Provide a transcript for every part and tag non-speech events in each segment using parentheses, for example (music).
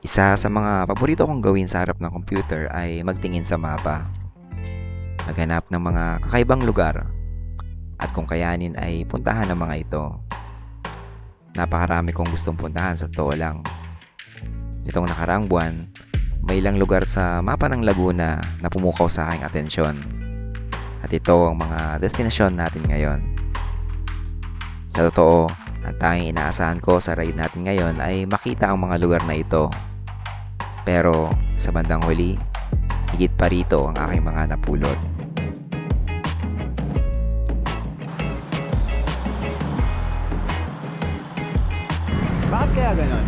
Isa sa mga paborito kong gawin sa harap ng computer ay magtingin sa mapa. Maghanap ng mga kakaibang lugar at kung kayanin ay puntahan ng mga ito. Napakarami kong gustong puntahan sa totoo lang. Itong nakaraang buwan, may ilang lugar sa mapa ng Laguna na pumukaw sa aking atensyon. At ito ang mga destinasyon natin ngayon. Sa totoo, ang tanging inaasahan ko sa ride natin ngayon ay makita ang mga lugar na ito. Pero sa bandang huli, higit pa rito ang aking mga napulot. Bakit kaya ganon?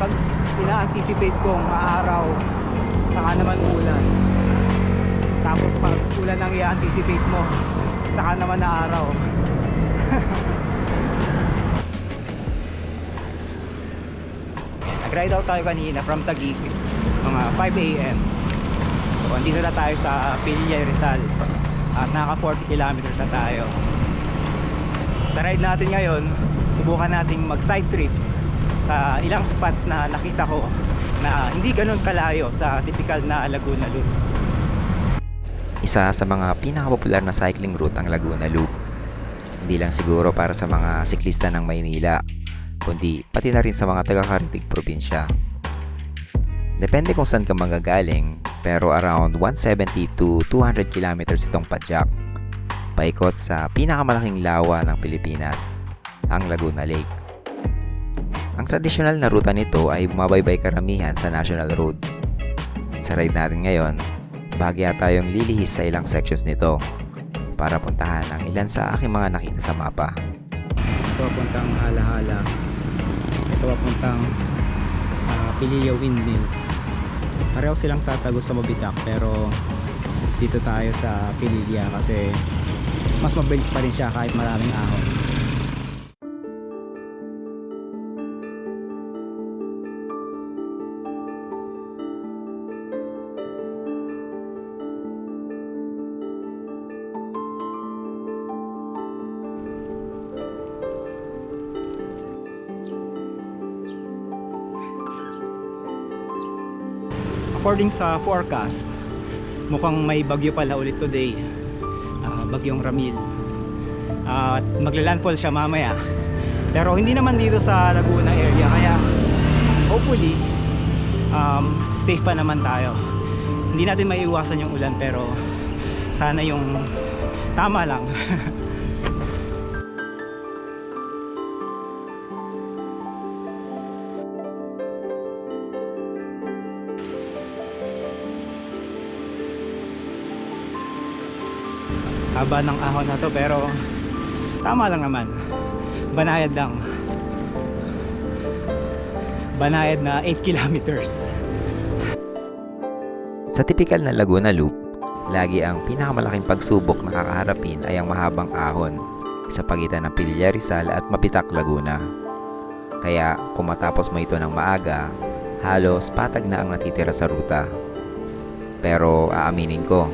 Pag ina-anticipate kong maaraw, saka naman ulan. Tapos pag ulan ang i-anticipate mo, saka naman na araw. (laughs) Nag-ride out tayo kanina from Taguig, mga 5 a.m. So, andito na tayo sa Pilya Rizal. At naka 40 kilometers na tayo. Sa ride natin ngayon, subukan nating mag side trip sa ilang spots na nakita ko na hindi ganun kalayo sa typical na Laguna Loop. Isa sa mga pinakapopular na cycling route ang Laguna Loop. Hindi lang siguro para sa mga siklista ng Maynila, kundi pati na rin sa mga taga-Karitig probinsya. Depende kung saan ka magagaling, pero around 170 to 200 kilometers itong padyak. Paikot sa pinakamalaking lawa ng Pilipinas, ang Laguna Lake. Ang tradisyonal na ruta nito ay bumabaybay karamihan sa national roads. Sa ride natin ngayon, bahagya tayong lilihis sa ilang sections nito para puntahan ang ilan sa aking mga nakita sa mapa. Papuntang Halahala. Ito papuntang uh, Pililio Windmills. Pareho silang tatago sa Mabitak pero dito tayo sa Pililya kasi mas mabilis pa rin siya kahit maraming ahon. According sa forecast mukhang may bagyo pala ulit today Ah, bagyong Ramil. At maglalandfall siya mamaya. Pero hindi naman dito sa Laguna area kaya hopefully um, safe pa naman tayo. Hindi natin maiiwasan yung ulan pero sana yung tama lang (laughs) haba ng ahon na to pero tama lang naman banayad lang banayad na 8 kilometers Sa typical na Laguna Loop, lagi ang pinakamalaking pagsubok na kakaharapin ay ang mahabang ahon sa pagitan ng Pilya Rizal at Mapitak, Laguna. Kaya kung matapos mo ito ng maaga, halos patag na ang natitira sa ruta. Pero aaminin ko,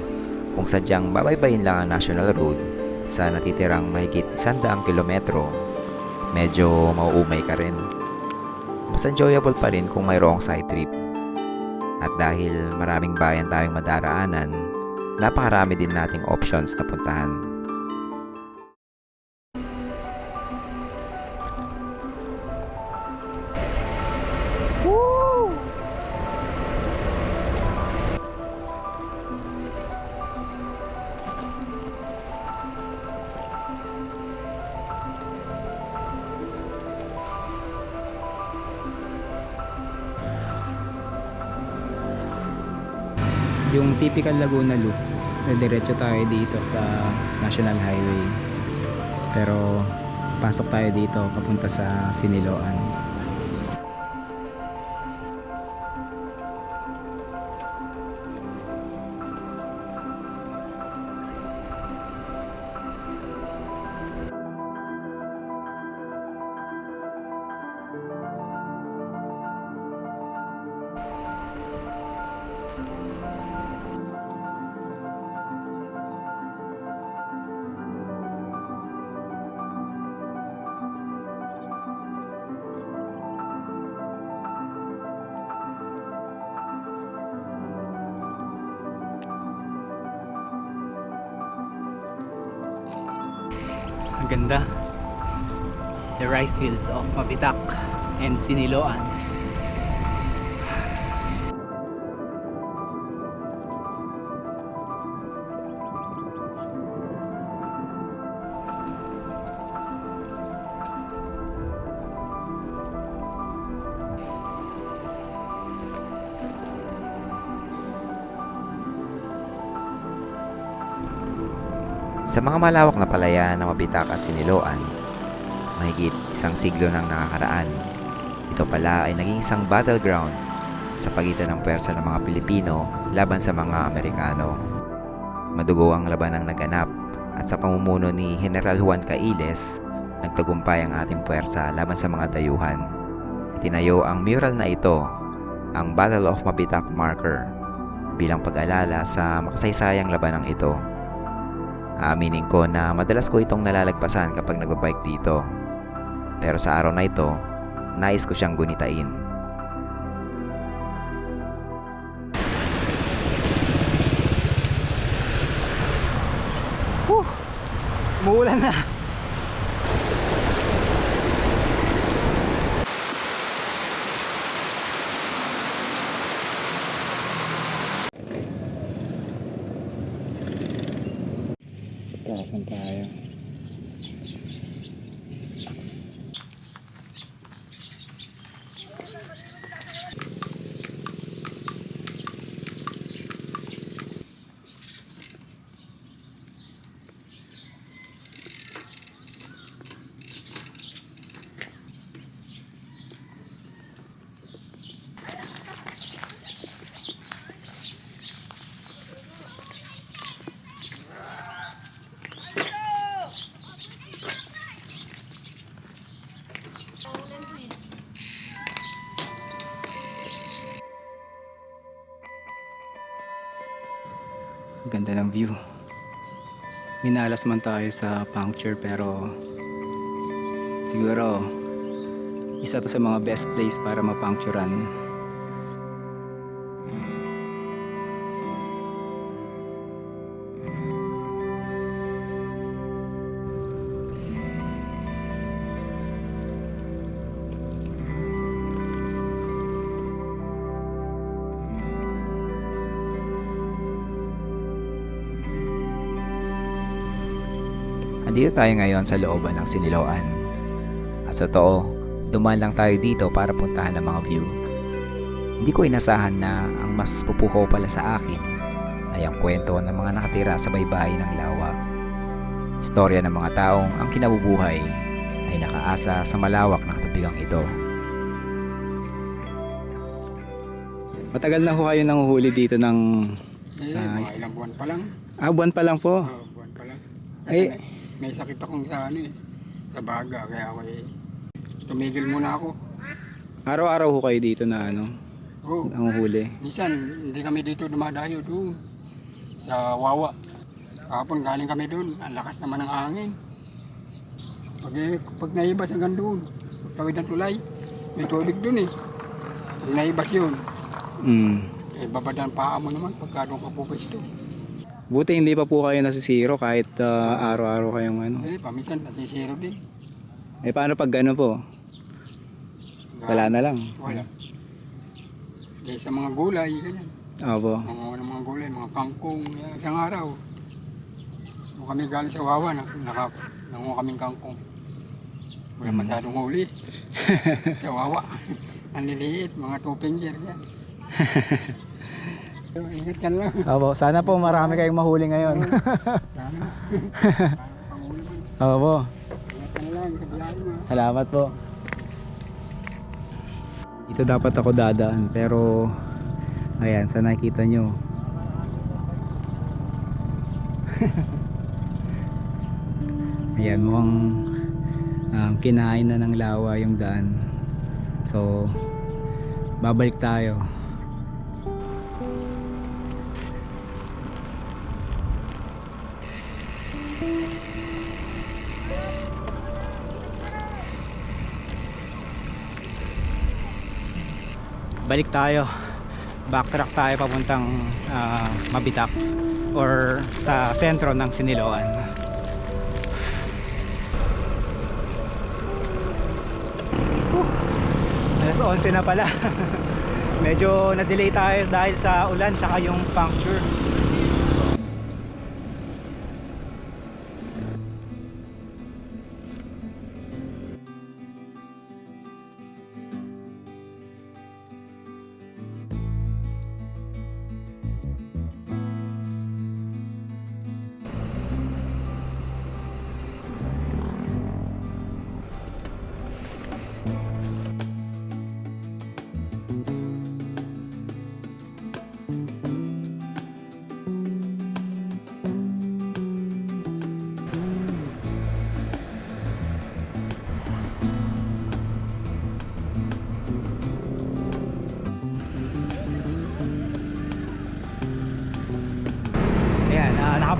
kung sadyang babaybayin lang ang National Road sa natitirang mahigit 100 kilometro, medyo mauumay ka rin. Mas enjoyable pa rin kung mayroong side trip. At dahil maraming bayan tayong madaraanan, napakarami din nating options na puntahan. Typical Laguna Loop. Na diretso tayo dito sa National Highway. Pero pasok tayo dito papunta sa Siniloan The rice fields of Mapitak and Siniloan. Sa mga malawak na palayan ng Mabitak at Siniloan, mahigit isang siglo nang nakakaraan. Ito pala ay naging isang battleground sa pagitan ng pwersa ng mga Pilipino laban sa mga Amerikano. Madugo ang labanang naganap at sa pamumuno ni General Juan Cailes, nagtagumpay ang ating pwersa laban sa mga dayuhan. Tinayo ang mural na ito, ang Battle of Mabitak Marker, bilang pag-alala sa makasaysayang labanang ito. Aaminin ko na madalas ko itong nalalagpasan kapag nagbabike dito. Pero sa araw na ito, nais ko siyang gunitain. Umuulan na. Ganda ng view. Minalas man tayo sa puncture pero siguro isa to sa mga best place para mapuncturean. Andito tayo ngayon sa looban ng Siniloan. At sa totoo, dumaan lang tayo dito para puntahan ang mga view. Hindi ko inasahan na ang mas pupuho pala sa akin ay ang kwento ng mga nakatira sa baybayin ng lawa. Istorya ng mga taong ang kinabubuhay ay nakaasa sa malawak na katubigang ito. Matagal na ho kayo nanguhuli dito ng Eh, Ah, mga ilang buwan pa lang. ah, buwan pa lang po. Oh, buwan pa lang. Ay. May, sakit akong sa ano eh. Sa baga. Kaya ako eh. Tumigil muna ako. Araw-araw ho kayo dito na ano, Oh, nanguhuli. minsan hindi kami dito dumadayo doon. Sa Wawa. Kahapon galing kami doon. Ang lakas naman ng hangin. Pag, eh, pag naibas hanggang doon. Tawid ng tulay. May tubig doon eh. Pag naibas yun. Mm. Eh, babad ang paa mo naman pagka doon ka pupwesto. Buti hindi pa po kayo nasisiro kahit ah, araw-araw kayong ano. Eh, paminsan nasisiro din. Eh paano pag gano'n po? Wala na lang. Wala. Eh, sa mga gulay, ganyan. Opo. Mga mga gulay, mga kangkong, yan, isang araw. Nung kami galing sa Wawa, nak naka, nanguha kaming kangkong. Wala Mm. masyadong huli. (laughs) sa Wawa. (laughs) Ang liliit, mga two finger, yan. (laughs) Ingat ka lang. Opo, sana po marami kayong mahuli ngayon. Sana. (laughs) Opo, salamat po. Dito dapat ako dadaan pero ayan, sa nakikita nyo. (laughs) ayan, mukhang um, kinain na ng lawa yung daan. So, babalik tayo. balik tayo. Backtrack tayo papuntang uh, Mabitak or sa sentro ng Siniloan. Whew. alas 11 na pala. (laughs) Medyo na delay tayo dahil sa ulan tsaka yung puncture.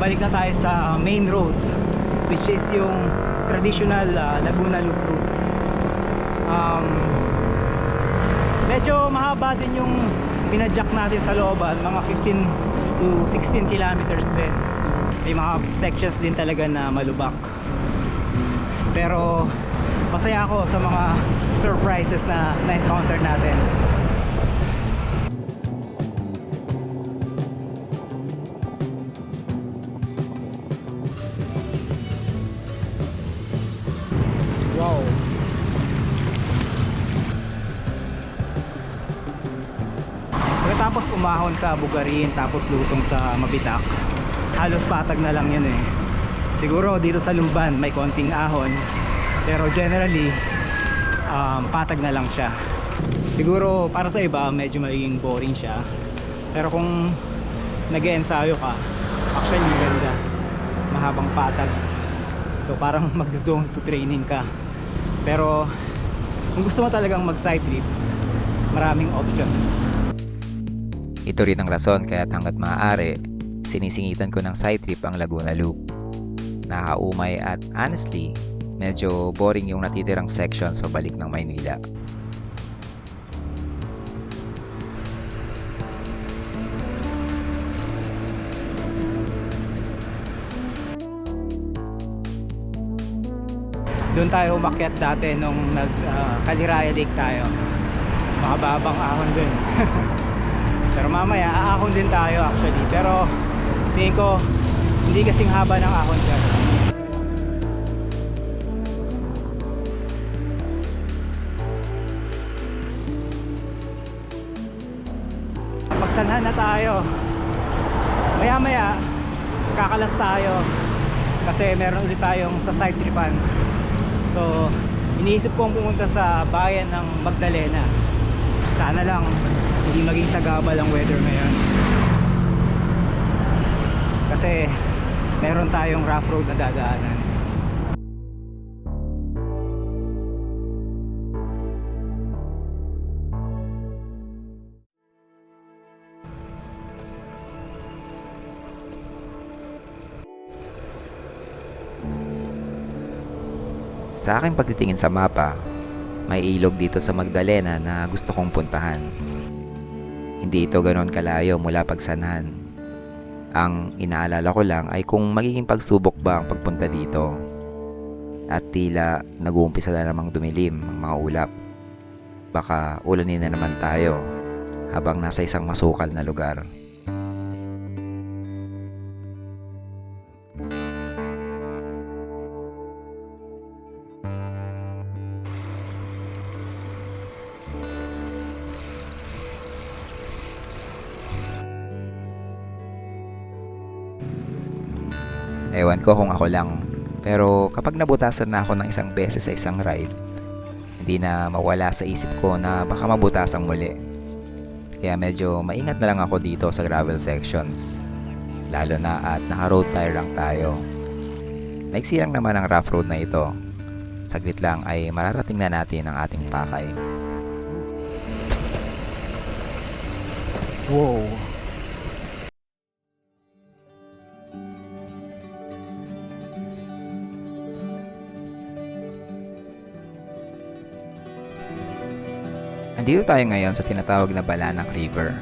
Ah, nakabalik na tayo sa main road which is yung traditional ah, Laguna Loop route. Um, medyo mahaba din yung pinadyak natin sa looban, mga 15 to 16 kilometers din. May mga sections din talaga na malubak. Pero masaya ako sa mga surprises na na-encounter natin. Pagkatapos umahon sa Bugarin tapos lusong sa Mabitak, halos patag na lang yun eh. Siguro dito sa Lumban may konting ahon, pero generally um, patag na lang siya. Siguro para sa iba medyo magiging boring siya. Pero kung nag-ensayo ka, actually maganda. Mahabang patag. So parang (laughs) mag-zone to training ka. Pero kung gusto mo talagang mag-side trip, maraming options. Ito rin ang rason kaya hanggat maaari, sinisingitan ko ng side trip ang Laguna Loop. Nakakaumay at honestly, medyo boring yung natitirang sections pabalik ng Maynila. Doon tayo umakyat dati nung nag uh, Kaliraya Lake tayo. Makababang ahon dun. (laughs) Pero mamaya aahon din tayo actually. Pero tingin ko hindi kasing haba ng ahon dyan. Pagsanhan na tayo. Maya maya kakalas tayo kasi meron ulit tayong sa side tripan so iniisip kong pumunta sa bayan ng Magdalena sana lang hindi maging sagabal ang weather ngayon kasi meron tayong rough road na dadaanan Sa aking pagtitingin sa mapa, may ilog dito sa Magdalena na gusto kong puntahan. Hindi ito ganoon kalayo mula pagsanhan. Ang inaalala ko lang ay kung magiging pagsubok ba ang pagpunta dito. At tila nag-uumpisa na namang dumilim ang mga ulap. Baka ulanin na naman tayo habang nasa isang masukal na lugar. Ako lang. Pero kapag nabutasan na ako ng isang beses sa isang ride, hindi na mawala sa isip ko na baka mabutasan muli. Kaya medyo maingat na lang ako dito sa gravel sections. Lalo na at naka-road tire lang tayo. Maiksi lang naman ang rough road na ito. Saglit lang ay mararating na natin ang ating pakay. wow Andito tayo ngayon sa tinatawag na Balanak River.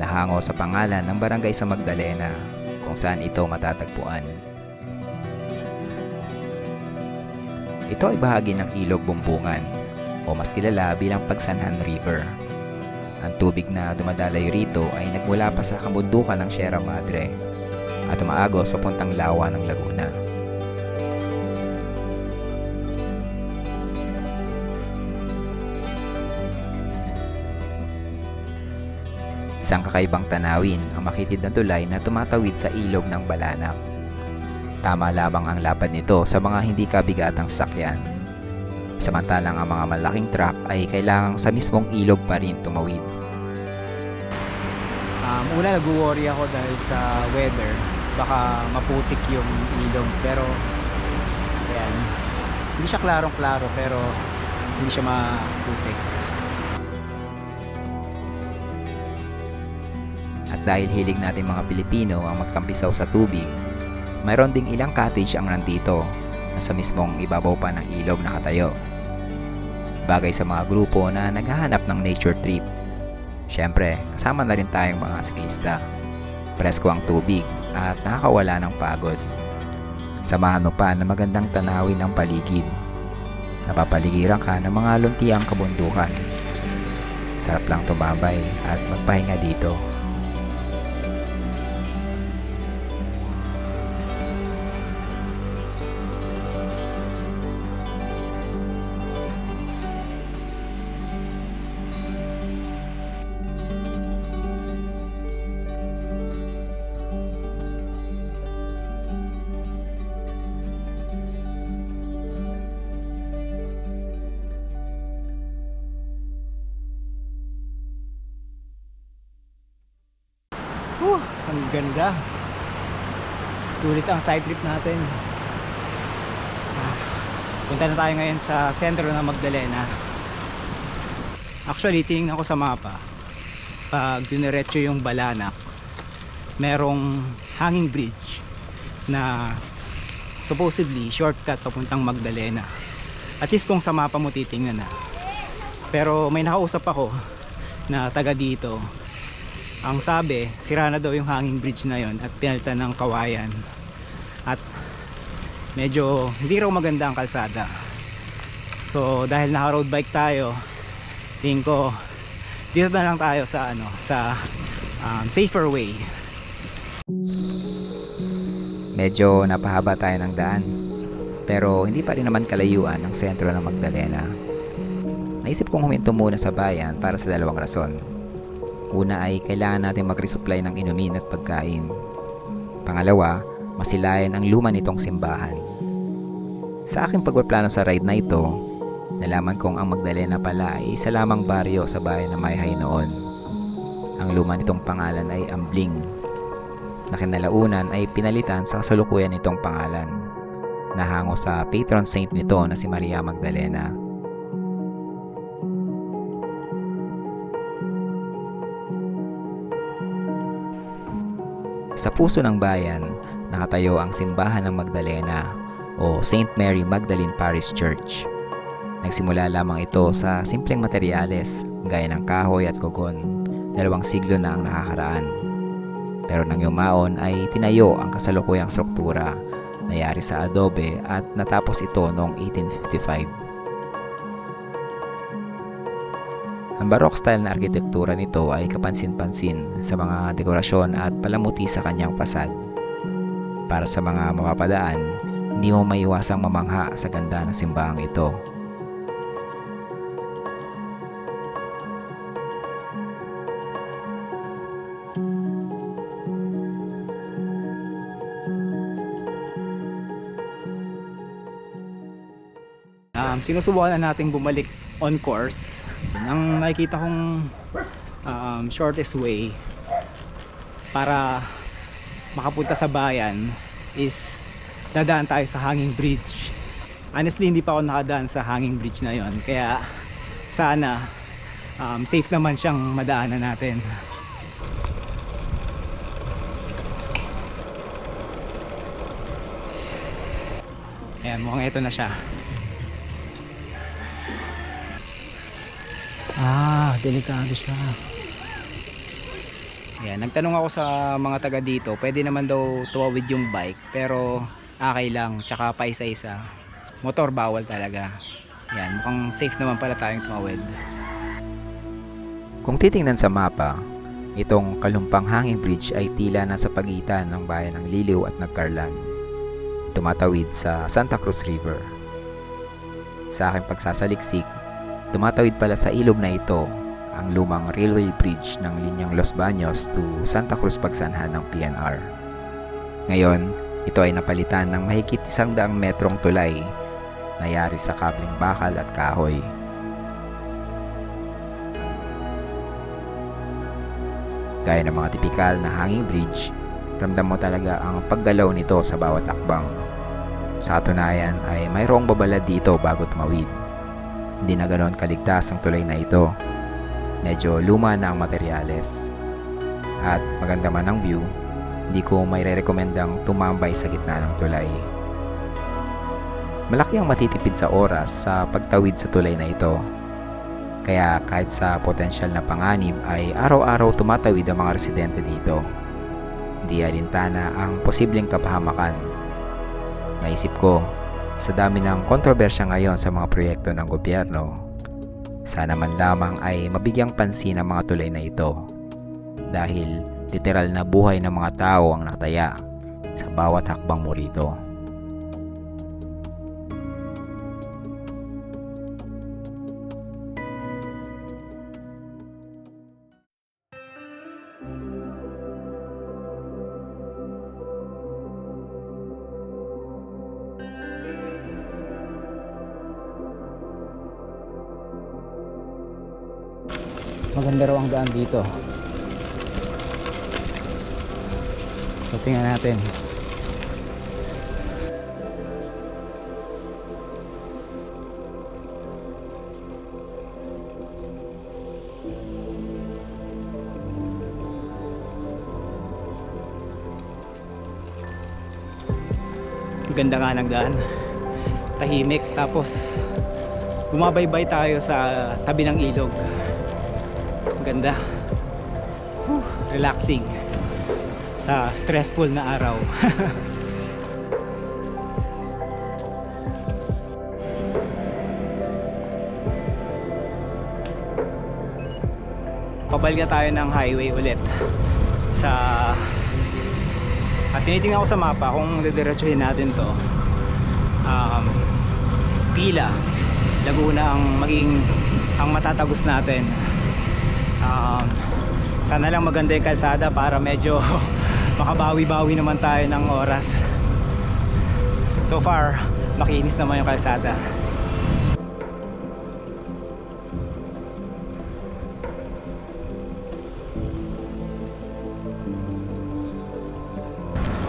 Nahango sa pangalan ng barangay sa Magdalena kung saan ito matatagpuan. Ito ay bahagi ng ilog bumbungan o mas kilala bilang Pagsanhan River. Ang tubig na dumadaloy rito ay nagmula pa sa kabundukan ng Sierra Madre at umaagos papuntang lawa ng Laguna. Isang kakaibang tanawin ang makitid na tulay na tumatawid sa ilog ng Balanak. Tama lamang ang lapad nito sa mga hindi kabigatang sakyan. Samantalang ang mga malaking truck ay kailangang sa mismong ilog pa rin tumawid. Um, una nag-worry ako dahil sa weather. Baka maputik yung ilog. Pero, ayan. Hindi siya klarong-klaro pero hindi siya maputik. Dahil hilig natin mga Pilipino ang magtampisaw sa tubig, mayroon ding ilang cottage ang nandito na sa mismong ibabaw pa ng ilog nakatayo. Bagay sa mga grupo na naghahanap ng nature trip. Siyempre, kasama na rin tayong mga siklista. Presko ang tubig at nakakawala ng pagod. Samahan mo pa na magandang tanawin ang paligid. Napapaligiran ka ng mga luntiang kabundukan. Sarap lang tumabay at magpahinga dito. Sulit ang side trip natin. Ah, Punta na tayo ngayon sa sentro ng Magdalena. Actually, tingnan ko sa mapa. Pag diniretso yung Balanak, merong hanging bridge na supposedly shortcut papuntang Magdalena. At least kung sa mapa mo titingnan na. Pero may nakausap ako na taga dito ang sabi, sira na daw yung hanging bridge na yon at pinalitan ng kawayan. At medyo hindi raw maganda ang kalsada. So dahil naka road bike tayo, tingin ko dito na lang tayo sa ano, sa um, safer way. Medyo napahaba tayo ng daan. Pero hindi pa rin naman kalayuan ng sentro ng Magdalena. Naisip kong huminto muna sa bayan para sa dalawang rason. Una ay kailangan natin mag-resupply ng inumin at pagkain. Pangalawa, masilayan ang luma nitong simbahan. Sa aking pagpaplano sa ride na ito, nalaman kong ang Magdalena pala ay isa lamang baryo sa bayan na Mayhay noon. Ang luma nitong pangalan ay Ambling na kinalaunan ay pinalitan sa kasalukuyan nitong pangalan na hango sa patron saint nito na si Maria Magdalena. Sa puso ng bayan, nakatayo ang simbahan ng Magdalena o St. Mary Magdalene Parish Church. Nagsimula lamang ito sa simpleng materyales gaya ng kahoy at kogon, dalawang siglo na ang nakakaraan. Pero nang yumaon ay tinayo ang kasalukuyang struktura na yari sa adobe at natapos ito noong 1855. Ang Baroque style na arkitektura nito ay kapansin-pansin sa mga dekorasyon at palamuti sa kanyang pasad. Para sa mga mapapadaan, hindi mo maiwasang mamangha sa ganda ng simbahang ito. Um, sinusubukan na nating bumalik on course. Ang nakikita kong um, shortest way para makapunta sa bayan is dadaan tayo sa hanging bridge. Honestly, hindi pa ako nakadaan sa hanging bridge na yon. Kaya sana um, safe naman siyang madaanan natin. Ayan, mukhang ito na siya. Ah, delikado siya. Ayan, nagtanong ako sa mga taga dito, pwede naman daw tuwawid yung bike, pero okay lang, tsaka pa isa-isa. Motor bawal talaga. Yan, mukhang safe naman pala tayong tumawid. Kung titingnan sa mapa, itong Kalumpang Hanging Bridge ay tila nasa pagitan ng bayan ng Liliw at Nagcarlan. Tumatawid sa Santa Cruz River. Sa aking pagsasaliksik, tumatawid pala sa ilog na ito ang lumang railway bridge ng linyang Los Baños to Santa Cruz Pagsanhan ng PNR. Ngayon, ito ay napalitan ng mahigit isang daang metrong tulay na yari sa kabling bakal at kahoy. Gaya ng mga tipikal na hanging bridge, ramdam mo talaga ang paggalaw nito sa bawat akbang. Sa katunayan ay mayroong babala dito bago tumawid. Hindi na ganoon kaligtas ang tulay na ito. Medyo luma na ang materyales. At maganda man ang view, hindi ko may rekomendang tumambay sa gitna ng tulay. Malaki ang matitipid sa oras sa pagtawid sa tulay na ito kaya kahit sa potensyal na panganib ay araw-araw tumatawid ang mga residente dito. Hindi alintana ang posibleng kapahamakan. Naisip ko, sa dami ng kontrobersya ngayon sa mga proyekto ng gobyerno, sana man lamang ay mabigyang pansin ang mga tulay na ito. Dahil literal na buhay ng mga tao ang nataya sa bawat hakbang mo rito. Maganda raw ang daan dito. So tingnan natin. Ganda nga ng daan. Tahimik tapos bumabaybay tayo sa tabi ng ilog. Ganda. Whew, relaxing. Sa stressful na araw. (laughs) Pabalga tayo ng highway ulit sa at tinitingnan ko sa mapa kung didiretsuhin natin to um, pila Laguna ang maging ang matatagos natin um, sana lang maganda yung kalsada para medyo (laughs) makabawi-bawi naman tayo ng oras. So far makinis naman yung kalsada.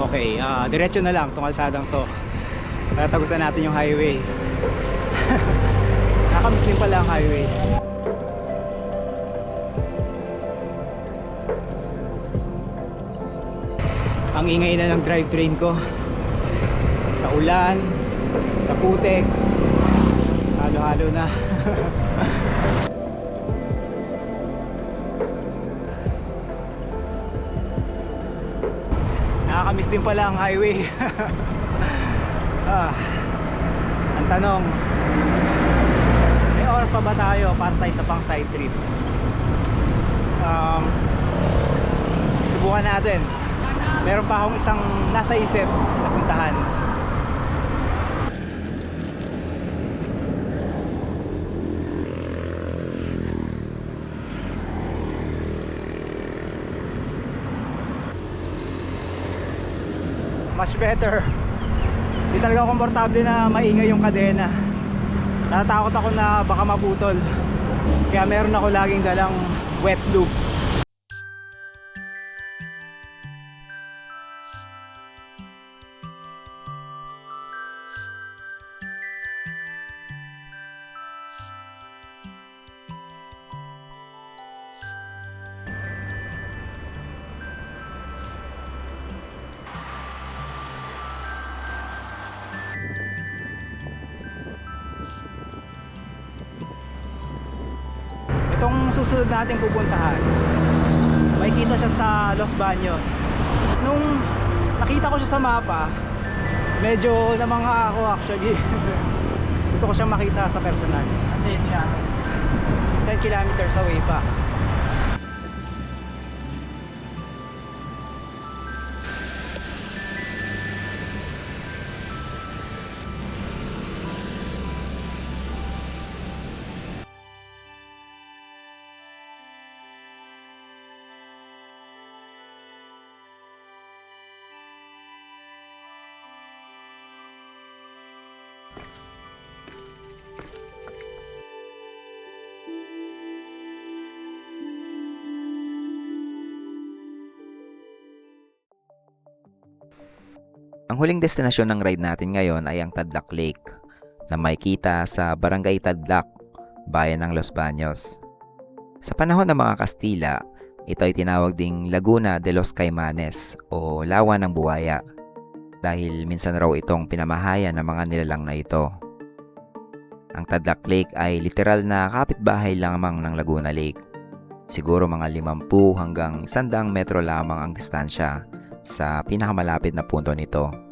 Okay ah diretso na lang tong kalsadang to. Para tagusan natin yung highway. (laughs) Nakamiss din pala ang highway ang ingay na ng drivetrain ko. Sa ulan sa putek halo-halo na. (laughs) Nakakamiss din pala ang highway. (laughs) Ah, ang tanong may oras pa ba tayo para sa isa pang side trip? Um, subukan natin meron pa akong isang nasa isip na puntahan. Much better. Di talaga komportable na maingay yung kadena. Natatakot ako na baka maputol. Kaya meron ako laging dalang wet loop susunod nating pupuntahan makikita siya sa Los Baños nung nakita ko siya sa mapa medyo namangha ako actually (laughs) Gusto ko siyang makita sa personal. Kasi hindi ano. 10 kilometers away pa. Ang huling destinasyon ng ride natin ngayon ay ang Tadlac Lake na may kita sa Barangay Tadlac, bayan ng Los Baños. Sa panahon ng mga Kastila, ito ay tinawag ding Laguna de los Caimanes o Lawa ng Buwaya dahil minsan raw itong pinamahayan ng mga nilalang na ito. Ang Tadlac Lake ay literal na kapitbahay lamang ng Laguna Lake. Siguro mga 50 hanggang 100 metro lamang ang distansya sa pinakamalapit na punto nito.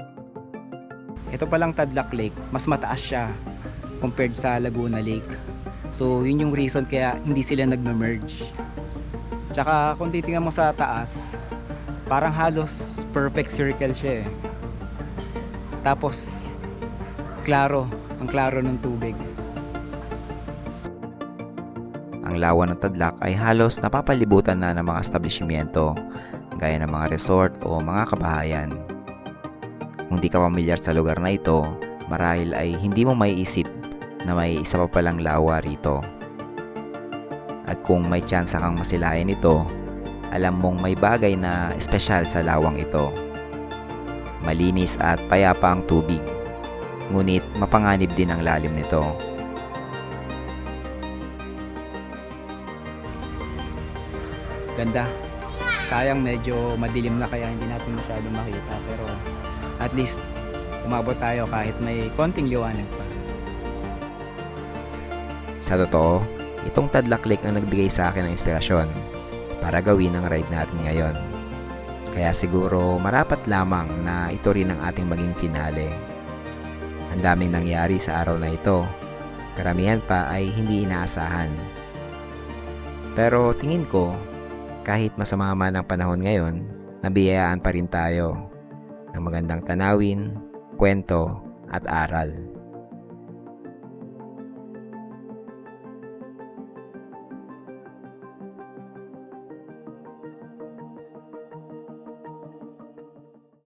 Ito palang Tadlac Lake, mas mataas siya compared sa Laguna Lake. So, yun yung reason kaya hindi sila nagme-merge. Tsaka, kung titingnan mo sa taas, parang halos perfect circle siya eh. Tapos, klaro, ang klaro ng tubig. Ang lawa ng Tadlac ay halos napapalibutan na ng mga establishmento gaya ng mga resort o mga kabahayan. Kung di ka pamilyar sa lugar na ito, marahil ay hindi mo maiisip na may isa pa palang lawa rito. At kung may tsansa kang masilayan ito, alam mong may bagay na espesyal sa lawang ito. Malinis at payapa ang tubig, ngunit mapanganib din ang lalim nito. Ganda. Sayang medyo madilim na kaya hindi natin masyado makita. Pero, at least, umabot tayo kahit may konting liwanag pa. Sa totoo, itong Tadlac Lake ang nagbigay sa akin ng inspirasyon para gawin ang ride natin ngayon. Kaya siguro marapat lamang na ito rin ang ating maging finale. Ang daming nangyari sa araw na ito. Karamihan pa ay hindi inaasahan. Pero tingin ko, kahit masama man ang panahon ngayon, nabiyayaan pa rin tayo ng magandang tanawin, kwento at aral.